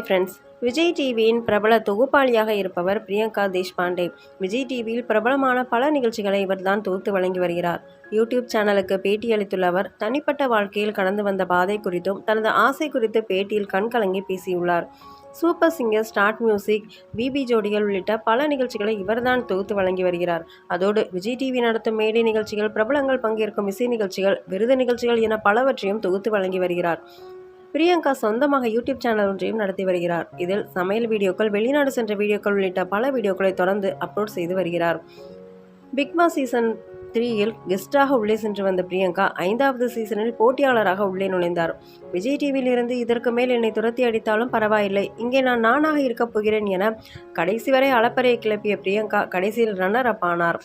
Hi friends Vijay டிவியின் பிரபல தொகுப்பாளியாக இருப்பவர் பிரியங்கா தேஷ்பாண்டே. விஜய் டிவியில் பிரபலமான பல நிகழ்ச்சிகளை இவர்தான் தொகுத்து வழங்கி வருகிறார். யூடியூப் சேனலுக்கு பேட்டியளித்துள்ள அவர் தனிப்பட்ட வாழ்க்கையில் கடந்து வந்த பாதை குறித்தும் தனது ஆசை குறித்து பேட்டியில் கண்கலங்கி பேசியுள்ளார். Super singer start music BB ஜோடிகள் உள்ளிட்ட பல நிகழ்ச்சிகளை இவர்தான் தொகுத்து வழங்கி வருகிறார். அதோடு விஜய் டிவி நடத்தும் மேடை நிகழ்ச்சிகள் பிரபலங்கள் பங்கேற்கும் இசை நிகழ்ச்சிகள் விருது நிகழ்ச்சிகள் என பலவற்றையும் தொகுத்து வழங்கி வருகிறார். பிரியங்கா சொந்தமாக யூடியூப் சேனல் ஒன்றையும் நடத்தி வருகிறார். இதில் சமையல் வீடியோக்கள் வெளிநாடு சென்ற வீடியோக்கள் உள்ளிட்ட பல வீடியோக்களை தொடர்ந்து அப்லோட் செய்து வருகிறார். பிக்பாஸ் சீசன் த்ரீயில் கெஸ்டாக உள்ளே சென்று வந்த பிரியங்கா ஐந்தாவது சீசனில் போட்டியாளராக உள்ளே நுழைந்தார். விஜய் டிவியில் இருந்து இதற்கு மேல் என்னை துரத்தி அடித்தாலும் பரவாயில்லை. இங்கே நான் நானாக இருக்கப் போகிறேன் என கடைசி வரை அளப்பறையை கிளப்பிய பிரியங்கா கடைசியில் ரன்னர் அப் ஆனார்.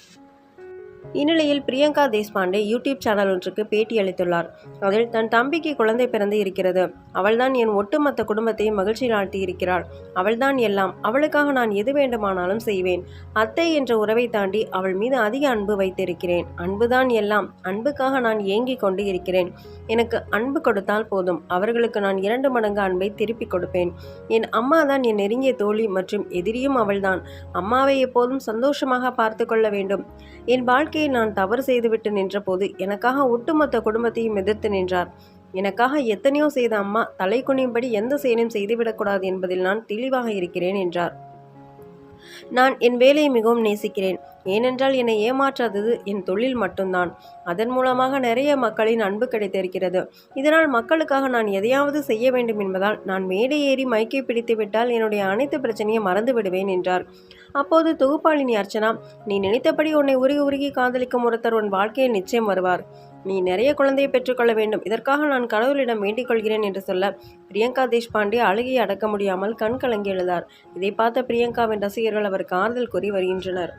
இந்நிலையில் பிரியங்கா தேஷ்பாண்டே யூடியூப் சேனல் ஒன்றுக்கு பேட்டி அளித்துள்ளார். அதில் தன் தம்பிக்கு குழந்தை பிறந்து இருக்கிறது. அவள்தான் என் ஒட்டுமொத்த குடும்பத்தையும் மகிழ்ச்சியில் ஆழ்த்தி இருக்கிறாள். அவள்தான் எல்லாம். அவளுக்காக நான் எது வேண்டுமானாலும் செய்வேன். அத்தை என்ற உறவை தாண்டி அவள் மீது அதிக அன்பு வைத்திருக்கிறேன். அன்புதான் எல்லாம். அன்புக்காக நான் ஏங்கிக் கொண்டு இருக்கிறேன். எனக்கு அன்பு கொடுத்தால் போதும். அவர்களுக்கு நான் இரண்டு மடங்கு அன்பை திருப்பிக் கொடுப்பேன். என் அம்மா தான் என் நெருங்கிய தோழி மற்றும் எதிரியும் அவள்தான். அம்மாவை எப்போதும் சந்தோஷமாக பார்த்து கொள்ள வேண்டும். என் வாழ்க்கையில் நான் தவறு செய்துவிட்டு நின்றபோது எனக்காக ஒட்டுமொத்த குடும்பத்தையும் எதிர்த்து நின்றார். எனக்காக எத்தனையோ செய்த அம்மா தலை குனியும்படி எந்த செயலும் செய்துவிடக்கூடாது என்பதில் நான் தெளிவாக இருக்கிறேன் என்றார். நான் என் வேலையை மிகவும் நேசிக்கிறேன். ஏனென்றால் என்னை ஏமாற்றாதது என் தொழில் மட்டும்தான். அதன் மூலமாக நிறைய மக்களின் அன்பு கிடைத்திருக்கிறது. இதனால் மக்களுக்காக நான் எதையாவது செய்ய வேண்டும் என்பதால் நான் மேடை ஏறி மைக்கை பிடித்துவிட்டால் என்னுடைய அனைத்து பிரச்சனையும் மறந்து விடுவேன் என்றார். அப்போது தொகுப்பாளினி அர்ச்சனா நீ நினைத்தபடி உன்னை உருகி உருகி காதலிக்கும் ஒருத்தர் உன் வாழ்க்கையில் நிச்சயம் வருவார். நீ நிறைய குழந்தையை பெற்றுக்கொள்ள வேண்டும். இதற்காக நான் கடவுளிடம் வேண்டிக் கொள்கிறேன் என்று சொல்ல பிரியங்கா தேஷ்பாண்டே அழுகையை அடக்க முடியாமல் கண் கலங்கி எழுதார் இதை பார்த்த பிரியங்காவின் ரசிகர்கள் அவருக்கு ஆறுதல் கூறி வருகின்றனர்.